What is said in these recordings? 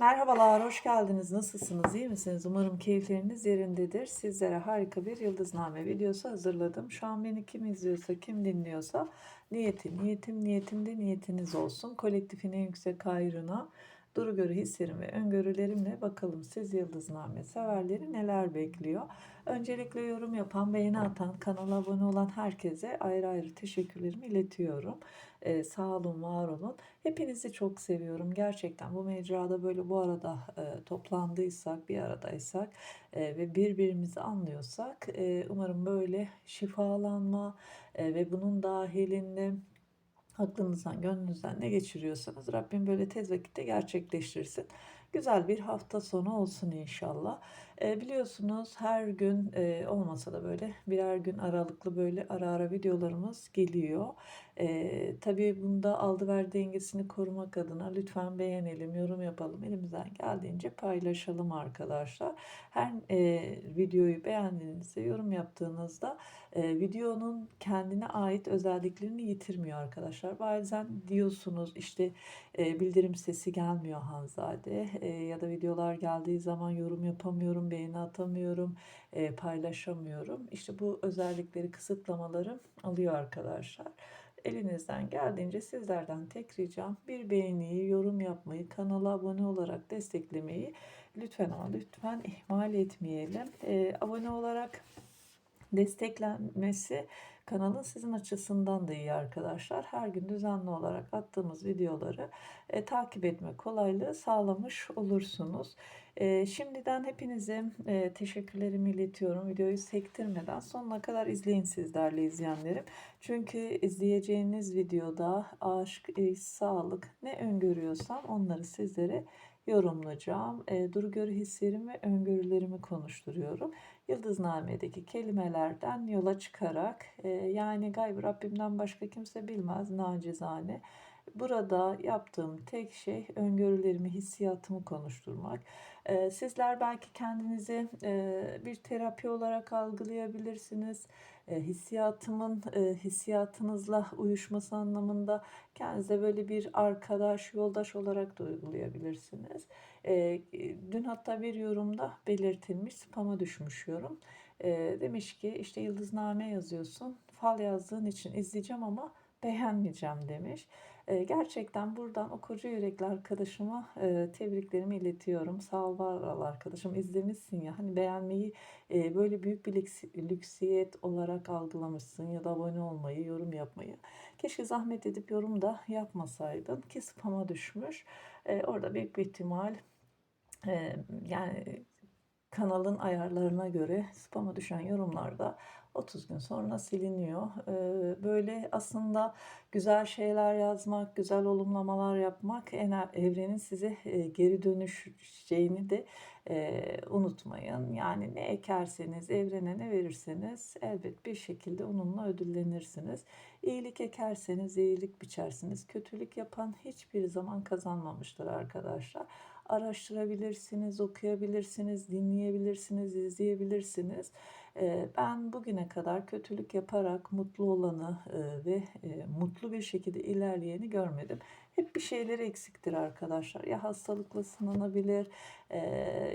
Merhabalar, hoş geldiniz. Nasılsınız, iyi misiniz? Umarım keyifleriniz yerindedir. Sizlere harika bir yıldızname videosu hazırladım. Şu an beni kim izliyorsa, kim dinliyorsa niyeti, niyetim, niyetimde niyetiniz olsun. Kolektifin en yüksek hayrına, duru görü hislerim ve öngörülerimle bakalım siz yıldızname severleri neler bekliyor. Öncelikle yorum yapan, beğeni atan, kanala abone olan herkese ayrı ayrı teşekkürlerimi iletiyorum. Ee, sağ olun, var olun. Hepinizi çok seviyorum. Gerçekten bu mecrada böyle bu arada e, toplandıysak, bir aradaysak e, ve birbirimizi anlıyorsak e, umarım böyle şifalanma e, ve bunun dahilinde aklınızdan, gönlünüzden ne geçiriyorsanız Rabbim böyle tez vakitte gerçekleştirsin. Güzel bir hafta sonu olsun inşallah. E, biliyorsunuz her gün e, olmasa da böyle birer gün aralıklı böyle ara ara videolarımız geliyor. E, tabii bunda aldı ver dengesini korumak adına lütfen beğenelim, yorum yapalım. Elimizden geldiğince paylaşalım arkadaşlar. Her e, videoyu beğendiğinizde, yorum yaptığınızda e, videonun kendine ait özelliklerini yitirmiyor arkadaşlar. Bazen diyorsunuz işte e, bildirim sesi gelmiyor Hanzade e, ya da videolar geldiği zaman yorum yapamıyorum, beğeni atamıyorum, e, paylaşamıyorum. İşte bu özellikleri, kısıtlamaları alıyor arkadaşlar. Elinizden geldiğince sizlerden tek ricam bir beğeniyi, yorum yapmayı, kanala abone olarak desteklemeyi lütfen ama lütfen ihmal etmeyelim. E, abone olarak desteklenmesi kanalın sizin açısından da iyi arkadaşlar. Her gün düzenli olarak attığımız videoları e, takip etme kolaylığı sağlamış olursunuz. E, şimdiden hepinize e, teşekkürlerimi iletiyorum. Videoyu sektirmeden sonuna kadar izleyin siz değerli izleyenlerim. Çünkü izleyeceğiniz videoda aşk, iş, sağlık ne öngörüyorsam onları sizlere yorumlayacağım. E, duru görü hislerimi ve öngörülerimi konuşturuyorum. Yıldızname'deki kelimelerden yola çıkarak e, yani gaybı Rabbimden başka kimse bilmez nacizane. Burada yaptığım tek şey öngörülerimi, hissiyatımı konuşturmak. E, sizler belki kendinizi e, bir terapi olarak algılayabilirsiniz. E, hissiyatımın hissiyatınızla uyuşması anlamında kendinize böyle bir arkadaş, yoldaş olarak da uygulayabilirsiniz. E, dün hatta bir yorumda belirtilmiş, spama düşmüş yorum. E, demiş ki işte yıldızname yazıyorsun, fal yazdığın için izleyeceğim ama beğenmeyeceğim demiş. E, gerçekten buradan o koca yürekli arkadaşıma e, tebriklerimi iletiyorum. Sağ ol var arkadaşım izlemişsin ya hani beğenmeyi e, böyle büyük bir lüks, lüksiyet olarak algılamışsın ya da abone olmayı, yorum yapmayı. Keşke zahmet edip yorum da yapmasaydın ki spama düşmüş. E, orada büyük bir ihtimal e, yani kanalın ayarlarına göre spama düşen yorumlarda 30 gün sonra siliniyor. Böyle aslında güzel şeyler yazmak, güzel olumlamalar yapmak evrenin size geri dönüşeceğini de unutmayın. Yani ne ekerseniz, evrene ne verirseniz elbet bir şekilde onunla ödüllenirsiniz. İyilik ekerseniz iyilik biçersiniz. Kötülük yapan hiçbir zaman kazanmamıştır arkadaşlar araştırabilirsiniz, okuyabilirsiniz, dinleyebilirsiniz, izleyebilirsiniz. Ben bugüne kadar kötülük yaparak mutlu olanı ve mutlu bir şekilde ilerleyeni görmedim. Hep bir şeyleri eksiktir arkadaşlar. Ya hastalıkla sınanabilir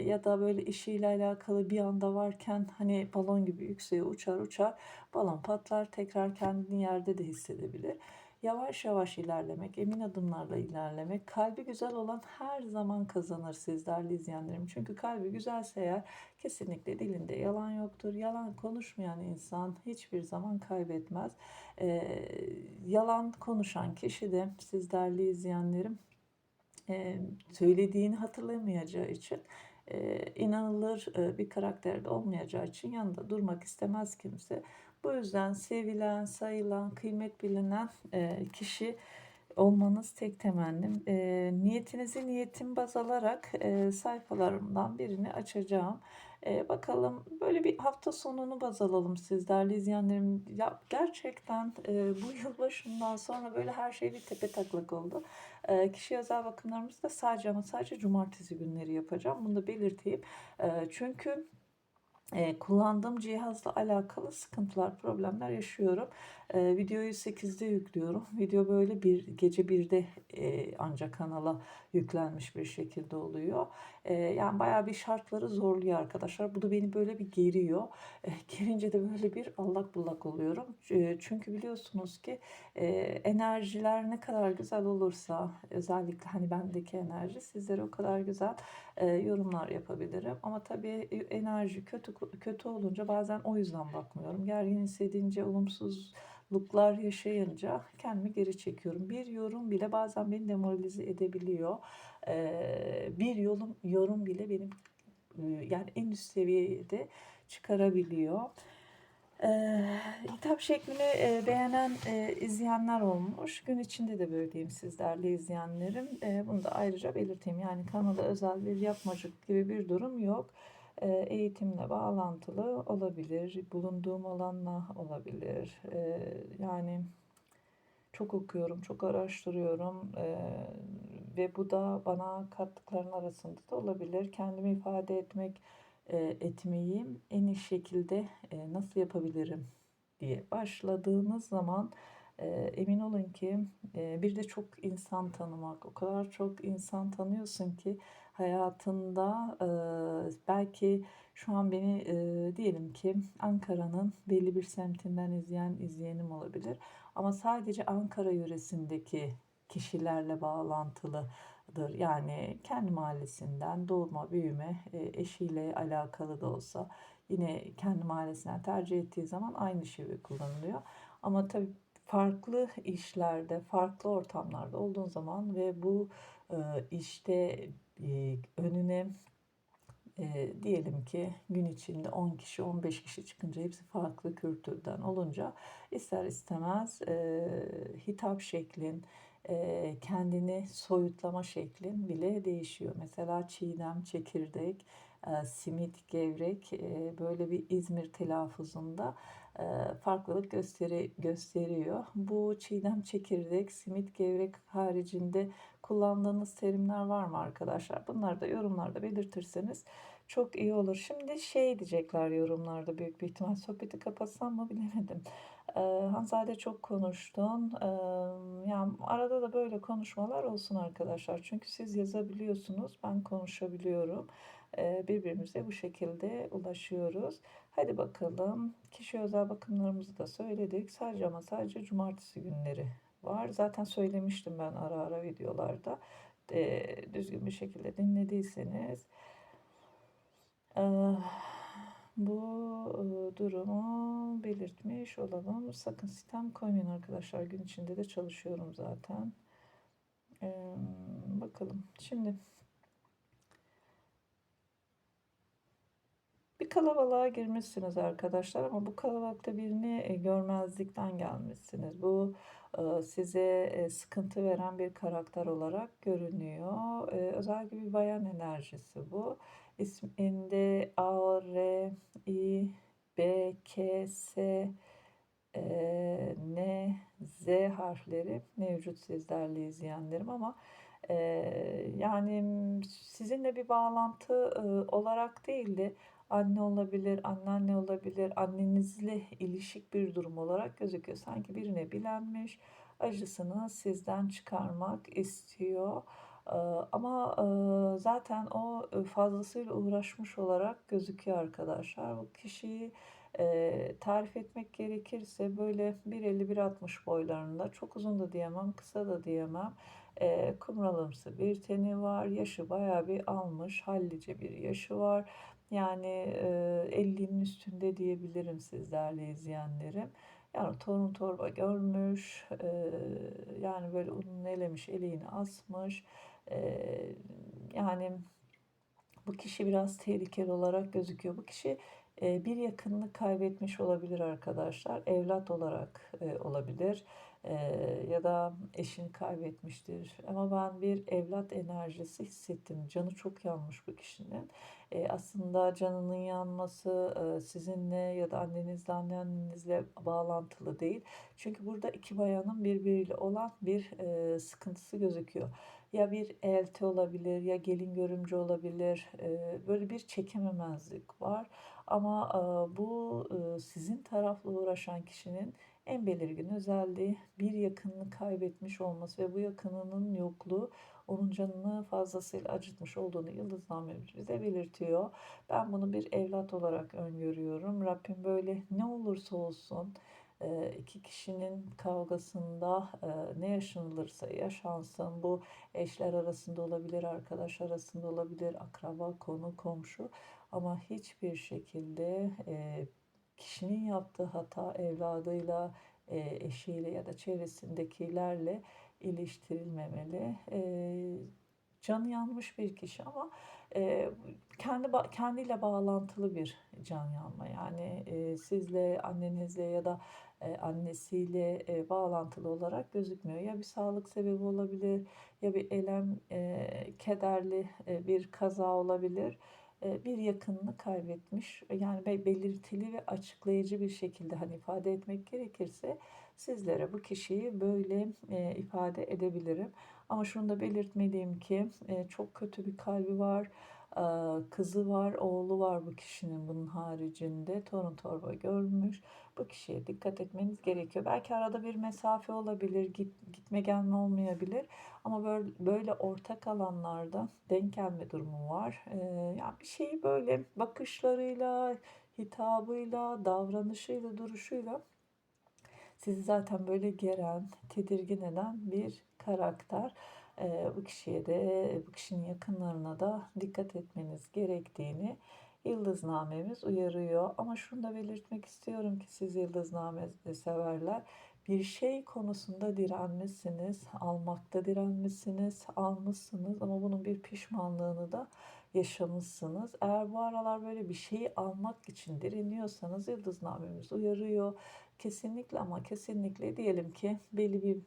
ya da böyle işiyle alakalı bir anda varken hani balon gibi yükseğe uçar uçar balon patlar tekrar kendini yerde de hissedebilir yavaş yavaş ilerlemek, emin adımlarla ilerlemek, kalbi güzel olan her zaman kazanır siz değerli izleyenlerim. Çünkü kalbi güzelse eğer kesinlikle dilinde yalan yoktur. Yalan konuşmayan insan hiçbir zaman kaybetmez. Ee, yalan konuşan kişi de siz izleyenlerim e, söylediğini hatırlamayacağı için e, inanılır e, bir karakterde olmayacağı için yanında durmak istemez kimse. Bu yüzden sevilen, sayılan, kıymet bilinen e, kişi olmanız tek temennim. E, niyetinizi niyetim baz alarak e, sayfalarımdan birini açacağım. Bakalım böyle bir hafta sonunu baz alalım siz değerli izleyenlerim. Ya gerçekten bu yılbaşından sonra böyle her şey bir tepe taklak oldu. E, kişi özel bakımlarımızı da sadece ama sadece cumartesi günleri yapacağım. Bunu da belirteyim. Çünkü Eee, kullandığım cihazla alakalı sıkıntılar, problemler yaşıyorum. Eee, videoyu 8'de yüklüyorum. Video böyle bir gece 1'de eee, ancak kanala yüklenmiş bir şekilde oluyor. Yani bayağı bir şartları zorluyor arkadaşlar. Bu da beni böyle bir geriyor. Eee, gerince de böyle bir allak bullak oluyorum. Çünkü biliyorsunuz ki enerjiler ne kadar güzel olursa özellikle hani bendeki enerji sizlere o kadar güzel yorumlar yapabilirim. Ama tabii enerji kötü kötü olunca bazen o yüzden bakmıyorum. Gergin hissedince, olumsuzluklar yaşayınca kendimi geri çekiyorum. Bir yorum bile bazen beni demoralize edebiliyor. Eee, bir yorum, yorum bile benim e, yani en üst seviyede çıkarabiliyor. Eee, hitap şeklini eee, beğenen eee, izleyenler olmuş. Gün içinde de böyleyim sizlerle izleyenlerim. Eee, bunu da ayrıca belirteyim. Yani kanala özel bir yapmacık gibi bir durum yok. Eee, eğitimle bağlantılı olabilir. Bulunduğum alanla olabilir. Eee, yani çok okuyorum, çok araştırıyorum eee, ve bu da bana kattıkların arasında da olabilir. Kendimi ifade etmek, eee, etmeyi en iyi şekilde eee, nasıl yapabilirim diye başladığınız zaman eee, emin olun ki bir de çok insan tanımak, o kadar çok insan tanıyorsun ki hayatında eee, belki şu an beni eee, diyelim ki Ankara'nın belli bir semtinden izleyen izleyenim olabilir. Ama sadece Ankara yöresindeki kişilerle bağlantılıdır. Yani kendi mahallesinden doğma büyüme e, eşiyle alakalı da olsa yine kendi mahallesinden tercih ettiği zaman aynı şive kullanılıyor. Ama tabii farklı işlerde, farklı ortamlarda olduğun zaman ve bu e, işte e, önüne e, diyelim ki gün içinde 10 kişi 15 kişi çıkınca hepsi farklı kültürden olunca ister istemez e, hitap şeklin kendini soyutlama şeklin bile değişiyor. Mesela çiğdem, çekirdek, simit, gevrek böyle bir İzmir telaffuzunda farklılık gösteri, gösteriyor. Bu çiğdem, çekirdek, simit, gevrek haricinde kullandığınız terimler var mı arkadaşlar? Bunları da yorumlarda belirtirseniz çok iyi olur. Şimdi şey diyecekler yorumlarda büyük bir ihtimal sohbeti kapatsam mı bilemedim. Ee, Hanzade çok konuştun. Ee, yani arada da böyle konuşmalar olsun arkadaşlar. Çünkü siz yazabiliyorsunuz, ben konuşabiliyorum. Ee, birbirimize bu şekilde ulaşıyoruz. Hadi bakalım. Kişi özel bakımlarımızı da söyledik. Sadece ama sadece cumartesi günleri var. Zaten söylemiştim ben ara ara videolarda. Ee, düzgün bir şekilde dinlediyseniz. Ee, bu e, durumu belirtmiş olalım. Sakın sistem koymayın arkadaşlar. Gün içinde de çalışıyorum zaten. Ee, bakalım. Şimdi bir kalabalığa girmişsiniz arkadaşlar ama bu kalabalıkta birini e, görmezlikten gelmişsiniz. Bu e, size e, sıkıntı veren bir karakter olarak görünüyor. Özellikle bir bayan enerjisi bu. İsminde A, R, I, B, K, S, N, Z harfleri mevcut sizlerle izleyenlerim ama yani sizinle bir bağlantı olarak değil de anne olabilir, anneanne olabilir, annenizle ilişik bir durum olarak gözüküyor. Sanki birine bilenmiş, acısını sizden çıkarmak istiyor. Ama zaten o fazlasıyla uğraşmış olarak gözüküyor arkadaşlar. Bu kişiyi tarif etmek gerekirse böyle 1.50-1.60 boylarında çok uzun da diyemem, kısa da diyemem. Kumralımsı bir teni var. Yaşı bayağı bir almış. Hallice bir yaşı var. Yani e, 50'nin üstünde diyebilirim sizlerle izleyenlerim. Yani torun torba görmüş, e, yani böyle ununu elemiş, eleğini asmış. E, yani bu kişi biraz tehlikeli olarak gözüküyor. Bu kişi bir yakınını kaybetmiş olabilir arkadaşlar. Evlat olarak olabilir ya da eşini kaybetmiştir. Ama ben bir evlat enerjisi hissettim. Canı çok yanmış bu kişinin. Aslında canının yanması sizinle ya da annenizle annenizle bağlantılı değil. Çünkü burada iki bayanın birbiriyle olan bir sıkıntısı gözüküyor. Ya bir elti olabilir ya gelin görümcü olabilir. Eee, böyle bir çekememezlik var. Ama eee, bu eee, sizin tarafla uğraşan kişinin en belirgin özelliği bir yakınını kaybetmiş olması ve bu yakınının yokluğu onun canını fazlasıyla acıtmış olduğunu yıldıznamemiz bize belirtiyor. Ben bunu bir evlat olarak öngörüyorum. Rabbim böyle ne olursa olsun e, iki kişinin kavgasında e, ne yaşanılırsa yaşansın. Bu eşler arasında olabilir, arkadaş arasında olabilir, akraba, konu, komşu. Ama hiçbir şekilde e, kişinin yaptığı hata evladıyla, eşiyle ya da çevresindekilerle iliştirilmemeli. Canı yanmış bir kişi ama kendi kendiyle bağlantılı bir can yanma. Yani sizle, annenizle ya da annesiyle bağlantılı olarak gözükmüyor. Ya bir sağlık sebebi olabilir ya bir elem, kederli bir kaza olabilir bir yakınını kaybetmiş. Yani belirtili ve açıklayıcı bir şekilde hani ifade etmek gerekirse sizlere bu kişiyi böyle ifade edebilirim. Ama şunu da belirtmeliyim ki çok kötü bir kalbi var kızı var, oğlu var bu kişinin bunun haricinde torun torba görmüş. Bu kişiye dikkat etmeniz gerekiyor. Belki arada bir mesafe olabilir, git, gitme gelme olmayabilir. Ama böyle, böyle ortak alanlarda denk gelme durumu var. Ee, yani bir şeyi böyle bakışlarıyla, hitabıyla, davranışıyla, duruşuyla sizi zaten böyle geren, tedirgin eden bir karakter bu kişiye de bu kişinin yakınlarına da dikkat etmeniz gerektiğini yıldıznamemiz uyarıyor. Ama şunu da belirtmek istiyorum ki siz yıldızname severler bir şey konusunda direnmişsiniz, almakta direnmişsiniz, almışsınız ama bunun bir pişmanlığını da yaşamışsınız. Eğer bu aralar böyle bir şeyi almak için direniyorsanız yıldıznamemiz uyarıyor. Kesinlikle ama kesinlikle diyelim ki belli bir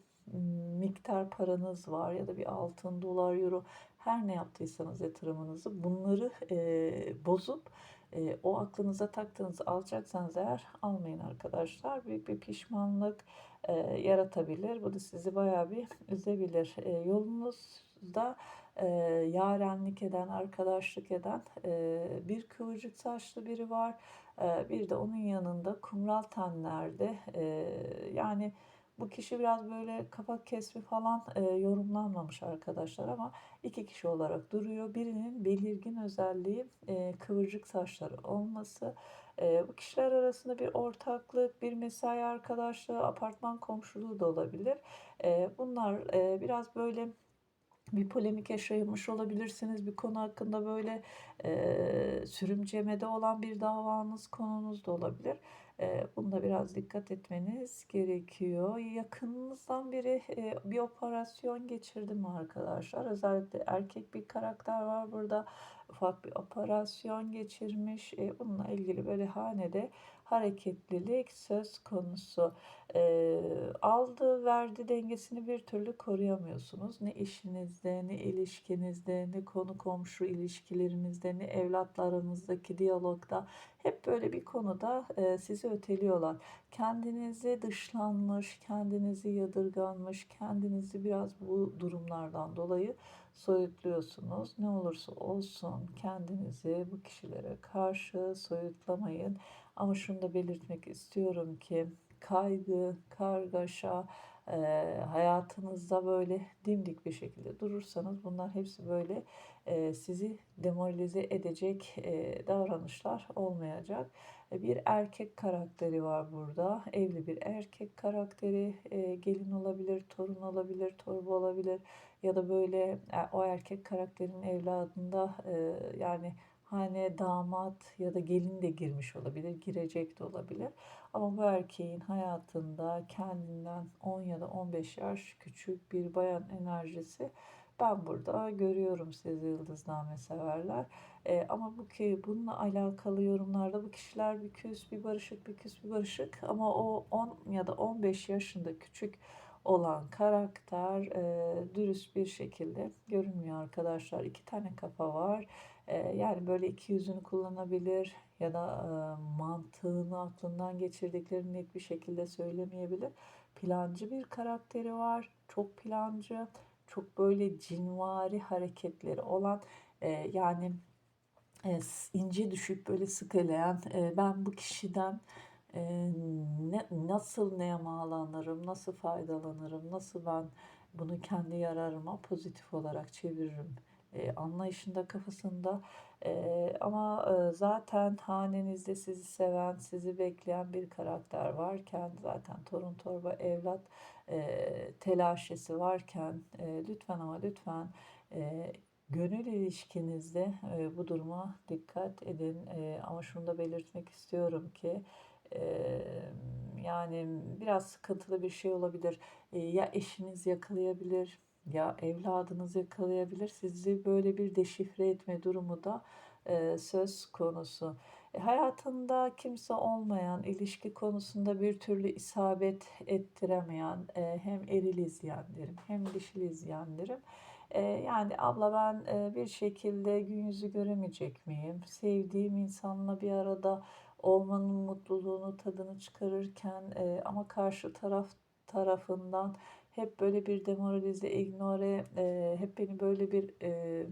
miktar paranız var ya da bir altın, dolar, euro her ne yaptıysanız yatırımınızı bunları e, bozup e, o aklınıza taktığınızı alacaksanız eğer almayın arkadaşlar. Büyük bir pişmanlık e, yaratabilir. Bu da sizi bayağı bir üzebilir. E, yolunuzda e, yarenlik eden, arkadaşlık eden e, bir kıvırcık saçlı biri var. E, bir de onun yanında kumral tenlerde e, yani bu kişi biraz böyle kafa kesmi falan e, yorumlanmamış arkadaşlar ama iki kişi olarak duruyor. Birinin belirgin özelliği e, kıvırcık saçları olması. E, bu kişiler arasında bir ortaklık, bir mesai arkadaşlığı, apartman komşuluğu da olabilir. E, bunlar e, biraz böyle bir polemik yaşamış olabilirsiniz. Bir konu hakkında böyle e, sürümcemede olan bir davanız konunuz da olabilir. E, bunda biraz dikkat etmeniz gerekiyor. Yakınınızdan biri e, bir operasyon geçirdi mi arkadaşlar? Özellikle erkek bir karakter var burada. Ufak bir operasyon geçirmiş. E, bununla ilgili böyle hanede hareketlilik söz konusu. E, aldı verdi dengesini bir türlü koruyamıyorsunuz. Ne işinizde, ne ilişkinizde, ne konu komşu ilişkilerinizde, ne evlatlarınızdaki diyalogda hep böyle bir konuda e, sizi öteliyorlar. Kendinizi dışlanmış, kendinizi yadırganmış, kendinizi biraz bu durumlardan dolayı soyutluyorsunuz. Ne olursa olsun kendinizi bu kişilere karşı soyutlamayın. Ama şunu da belirtmek istiyorum ki kaygı, kargaşa, e, hayatınızda böyle dimdik bir şekilde durursanız bunlar hepsi böyle e, sizi demoralize edecek e, davranışlar olmayacak. E, bir erkek karakteri var burada. Evli bir erkek karakteri e, gelin olabilir, torun olabilir, torba olabilir ya da böyle e, o erkek karakterin evladında e, yani hane damat ya da gelin de girmiş olabilir, girecek de olabilir. Ama bu erkeğin hayatında kendinden 10 ya da 15 yaş küçük bir bayan enerjisi ben burada görüyorum siz yıldızname severler. E, ama bu ki bununla alakalı yorumlarda bu kişiler bir küs, bir barışık, bir küs, bir barışık ama o 10 ya da 15 yaşında küçük olan karakter e, dürüst bir şekilde görünmüyor arkadaşlar. İki tane kafa var. Yani böyle iki yüzünü kullanabilir ya da mantığını aklından geçirdiklerini net bir şekilde söylemeyebilir. Plancı bir karakteri var. Çok plancı çok böyle cinvari hareketleri olan yani ince düşüp böyle sıkılayan ben bu kişiden ne, nasıl nemalanırım, nasıl faydalanırım, nasıl ben bunu kendi yararıma pozitif olarak çeviririm e, anlayışında kafasında e, ama e, zaten hanenizde sizi seven, sizi bekleyen bir karakter varken zaten torun torba evlat e, telaşesi varken e, lütfen ama lütfen e, gönül ilişkinizde e, bu duruma dikkat edin. E, ama şunu da belirtmek istiyorum ki e, yani biraz sıkıntılı bir şey olabilir. E, ya eşiniz yakalayabilir ya evladınız yakalayabilir. Sizi böyle bir deşifre etme durumu da e, söz konusu. E, hayatında kimse olmayan, ilişki konusunda bir türlü isabet ettiremeyen e, hem eril izleyenlerim hem dişil izleyenlerim. E, yani abla ben e, bir şekilde gün yüzü göremeyecek miyim? Sevdiğim insanla bir arada olmanın mutluluğunu, tadını çıkarırken e, ama karşı taraf tarafından hep böyle bir demoralize, ignore, e, hep beni böyle bir e,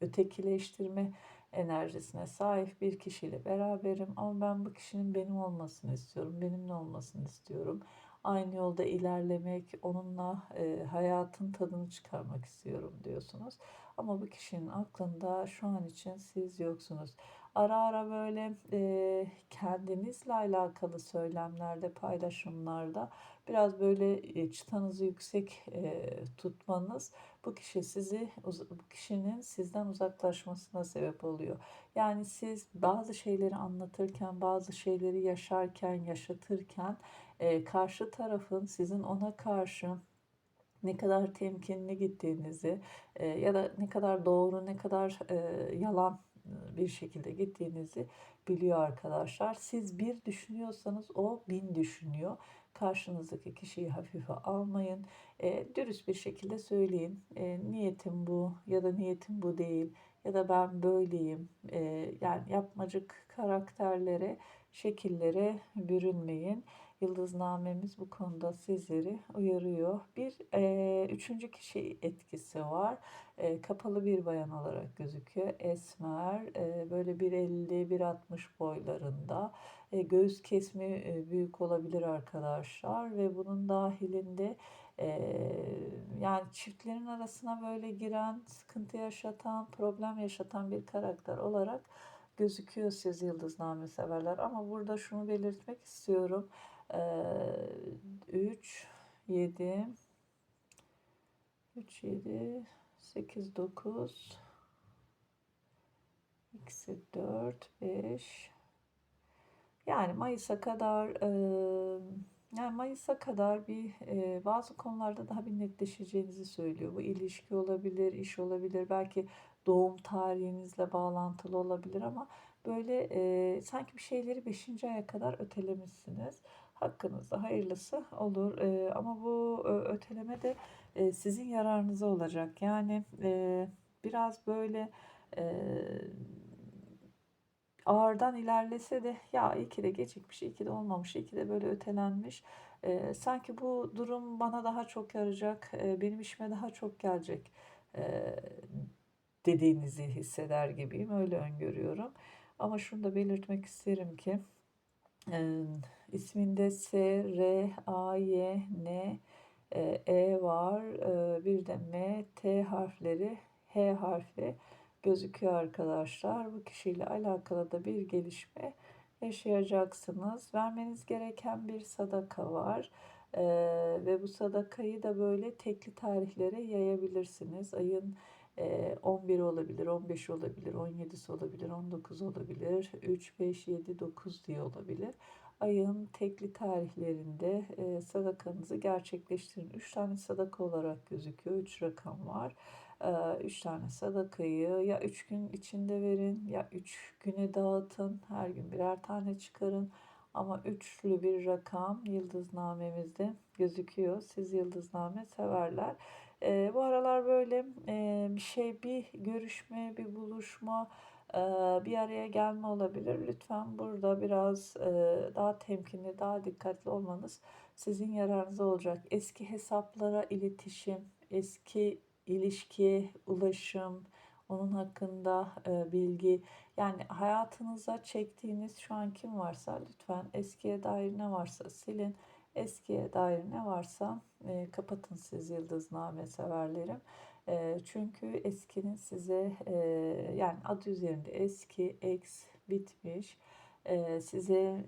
ötekileştirme enerjisine sahip bir kişiyle beraberim ama ben bu kişinin benim olmasını istiyorum, benimle olmasını istiyorum. Aynı yolda ilerlemek, onunla e, hayatın tadını çıkarmak istiyorum diyorsunuz. Ama bu kişinin aklında şu an için siz yoksunuz. Ara ara böyle e, kendinizle alakalı söylemlerde, paylaşımlarda biraz böyle e, çıtanızı yüksek e, tutmanız bu kişi sizi bu kişinin sizden uzaklaşmasına sebep oluyor. Yani siz bazı şeyleri anlatırken, bazı şeyleri yaşarken, yaşatırken e, karşı tarafın sizin ona karşı ne kadar temkinli gittiğinizi e, ya da ne kadar doğru, ne kadar e, yalan bir şekilde gittiğinizi biliyor arkadaşlar. Siz bir düşünüyorsanız o bin düşünüyor. Karşınızdaki kişiyi hafife almayın. E, dürüst bir şekilde söyleyin. E, niyetim bu ya da niyetim bu değil ya da ben böyleyim. E, yani yapmacık karakterlere, şekillere bürünmeyin. Yıldıznamemiz bu konuda sizleri uyarıyor. Bir e, üçüncü kişi etkisi var. E, kapalı bir bayan olarak gözüküyor. Esmer, e, böyle 1.50-1.60 boylarında. E, göğüs kesimi e, büyük olabilir arkadaşlar ve bunun dahilinde e, yani çiftlerin arasına böyle giren, sıkıntı yaşatan, problem yaşatan bir karakter olarak gözüküyor siz yıldızname severler. Ama burada şunu belirtmek istiyorum. 3, 7, 3, 7, 8, 9, eksi 4, 5. Yani Mayıs'a kadar yani Mayıs'a kadar bir bazı konularda daha bir netleşeceğinizi söylüyor. Bu ilişki olabilir, iş olabilir, belki doğum tarihinizle bağlantılı olabilir ama böyle e, sanki bir şeyleri 5. aya kadar ötelemişsiniz hakkınızda hayırlısı olur. E, ama bu öteleme de e, sizin yararınıza olacak. Yani e, biraz böyle e, ağırdan ilerlese de ya iyi ki de gecikmiş, iyi ki de olmamış, iyi ki de böyle ötelenmiş. E, sanki bu durum bana daha çok yarayacak, e, benim işime daha çok gelecek e, dediğinizi hisseder gibiyim. Öyle öngörüyorum. Ama şunu da belirtmek isterim ki e, isminde S, R, A, Y, N, e, e var. E, bir de M, T harfleri, H harfi gözüküyor arkadaşlar. Bu kişiyle alakalı da bir gelişme yaşayacaksınız. Vermeniz gereken bir sadaka var. Ee, ve bu sadakayı da böyle tekli tarihlere yayabilirsiniz. Ayın 11 olabilir, 15 olabilir, 17'si olabilir, 19 olabilir, 3, 5, 7, 9 diye olabilir. Ayın tekli tarihlerinde sadakanızı gerçekleştirin. 3 tane sadaka olarak gözüküyor. 3 rakam var. 3 tane sadakayı ya 3 gün içinde verin ya 3 güne dağıtın. Her gün birer tane çıkarın. Ama üçlü bir rakam yıldıznamemizde gözüküyor. Siz yıldızname severler. E, bu aralar böyle e, bir şey, bir görüşme, bir buluşma, e, bir araya gelme olabilir. Lütfen burada biraz daha temkinli, daha dikkatli olmanız sizin yararınıza olacak. Eski hesaplara iletişim, eski ilişki, ulaşım, onun hakkında bilgi. Yani hayatınıza çektiğiniz şu an kim varsa lütfen eskiye dair ne varsa silin. Eskiye dair ne varsa kapatın siz yıldızname severlerim. Çünkü eskinin size yani adı üzerinde eski, ex, bitmiş size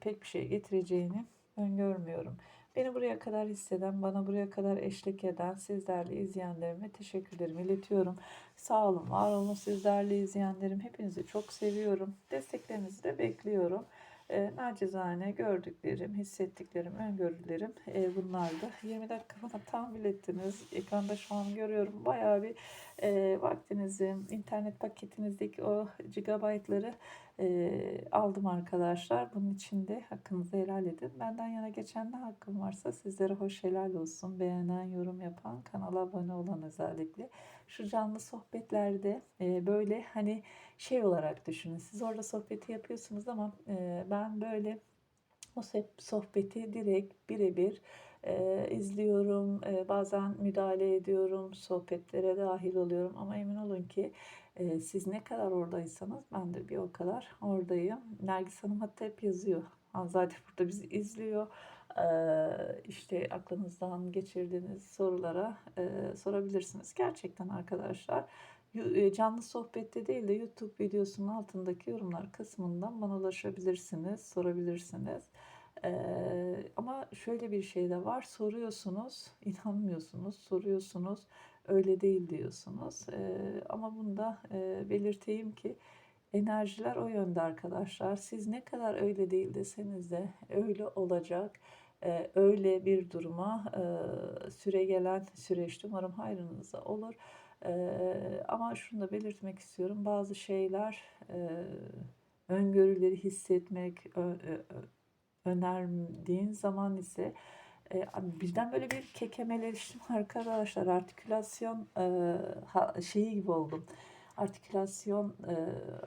pek bir şey getireceğini öngörmüyorum. Beni buraya kadar hisseden, bana buraya kadar eşlik eden siz değerli izleyenlerime teşekkürlerimi iletiyorum. Sağ olun, var olun siz değerli izleyenlerim. Hepinizi çok seviyorum. Desteklerinizi de bekliyorum. E, nacizane gördüklerim, hissettiklerim, öngörülerim e, bunlardı. 20 dakika bana tahammül ettiniz. Ekranda şu an görüyorum. Bayağı bir e, vaktinizi, internet paketinizdeki o gigabaytları e, aldım arkadaşlar. Bunun için de hakkınızı helal edin. Benden yana geçen ne hakkım varsa sizlere hoş helal olsun. Beğenen, yorum yapan, kanala abone olan özellikle. Şu canlı sohbetlerde e, böyle hani şey olarak düşünün. Siz orada sohbeti yapıyorsunuz ama e, ben böyle o sohbeti direkt birebir e, izliyorum. E, bazen müdahale ediyorum. Sohbetlere dahil oluyorum. Ama emin olun ki e, siz ne kadar oradaysanız ben de bir o kadar oradayım. Nergis Hanım hatta hep yazıyor. Zaten burada bizi izliyor. İşte aklınızdan geçirdiğiniz sorulara sorabilirsiniz. Gerçekten arkadaşlar e, canlı sohbette değil de YouTube videosunun altındaki yorumlar kısmından bana ulaşabilirsiniz, sorabilirsiniz. Ama şöyle bir şey de var. Soruyorsunuz, inanmıyorsunuz, soruyorsunuz, öyle değil diyorsunuz. Ama bunu da belirteyim ki enerjiler o yönde arkadaşlar. Siz ne kadar öyle değil deseniz de öyle olacak. Ee, öyle bir duruma e, süre gelen süreçte umarım hayrınıza olur. Ee, ama şunu da belirtmek istiyorum. Bazı şeyler e, öngörüleri hissetmek, önerdiğin zaman ise e, birden böyle bir kekemeleştim arkadaşlar. Artikülasyon e, ha, şeyi gibi oldum. Artikülasyon e,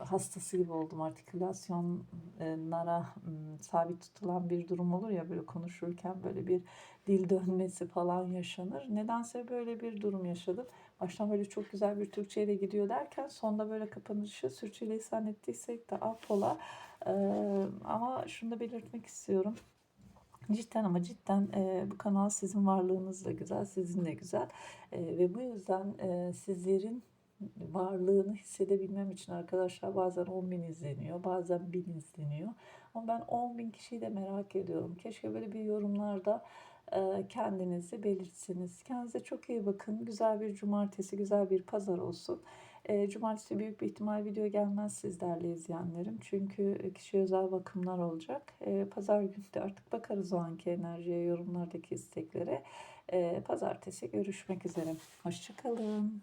hastası gibi oldum. Artikülasyonlara e, sabit tutulan bir durum olur ya böyle konuşurken böyle bir dil dönmesi falan yaşanır. Nedense böyle bir durum yaşadım. Baştan böyle çok güzel bir Türkçe ile gidiyor derken sonda böyle kapanışı sürçülisan ettiysek de affola. E, ama şunu da belirtmek istiyorum. Cidden ama cidden e, bu kanal sizin varlığınız da güzel, sizin de güzel. E, ve bu yüzden e, sizlerin varlığını hissedebilmem için arkadaşlar bazen 10 bin izleniyor, bazen 1000 izleniyor. Ama ben 10 bin kişiyi de merak ediyorum. Keşke böyle bir yorumlarda kendinizi belirtsiniz. Kendinize çok iyi bakın. Güzel bir cumartesi, güzel bir pazar olsun. Cumartesi büyük bir ihtimal video gelmez sizlerle izleyenlerim. Çünkü kişi özel bakımlar olacak. Pazar günü de artık bakarız o anki enerjiye, yorumlardaki isteklere. Pazartesi görüşmek üzere. Hoşçakalın.